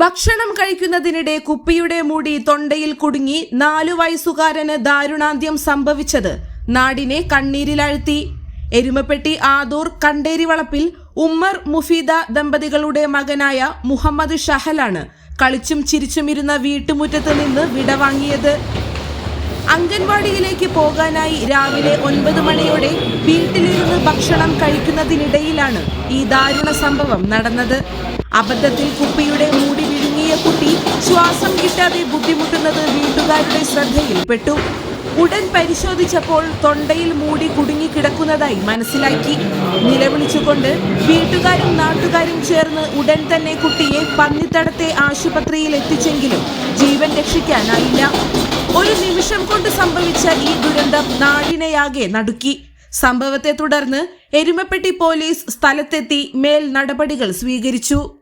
ഭക്ഷണം കഴിക്കുന്നതിനിടെ കുപ്പിയുടെ മൂടി തൊണ്ടയിൽ കുടുങ്ങി നാലു വയസ്സുകാരന് ദാരുണാന്ത്യം സംഭവിച്ചത് നാടിനെ കണ്ണീരിലാഴ്ത്തി. എരുമപ്പെട്ടി ആദൂർ കണ്ടേരി വളപ്പിൽ ഉമ്മർ മുഫീദ ദമ്പതികളുടെ മകനായ മുഹമ്മദ് ഷഹലാണ് കളിച്ചും ചിരിച്ചുമിരുന്ന വീട്ടുമുറ്റത്ത് നിന്ന് വിടവാങ്ങിയത് അംഗൻവാടിയിലേക്ക് പോകാനായി രാവിലെ ഒൻപത് മണിയോടെ വീട്ടിലിരുന്ന് ഭക്ഷണം കഴിക്കുന്നതിനിടയിലാണ് ഈ ദാരുണ സംഭവം നടന്നത്. അബദ്ധത്തിൽ കുപ്പിയുടെ മൂടി വിഴുങ്ങിയ കുട്ടി ശ്വാസം കിട്ടാതെ ബുദ്ധിമുട്ടുന്നത് വീട്ടുകാരുടെ ശ്രദ്ധയിൽപ്പെട്ടു. ഉടൻ പരിശോധിച്ചപ്പോൾ തൊണ്ടയിൽ മൂടി കുടുങ്ങിക്കിടക്കുന്നതായി മനസ്സിലാക്കി. നിലവിളിച്ചുകൊണ്ട് വീട്ടുകാരും നാട്ടുകാരും ചേർന്ന് ഉടൻ തന്നെ കുട്ടിയെ പന്നിത്തടത്തെ ആശുപത്രിയിൽ എത്തിച്ചെങ്കിലും ജീവൻ രക്ഷിക്കാനായില്ല. ഒരു നിമിഷം കൊണ്ട് സംഭവിച്ച ഈ ദുരന്തം നാടിനെയാകെ നടുക്കി. സംഭവത്തെ തുടർന്ന് എരുമപ്പെട്ടി പോലീസ് സ്ഥലത്തെത്തി മേൽ നടപടികൾ സ്വീകരിച്ചു.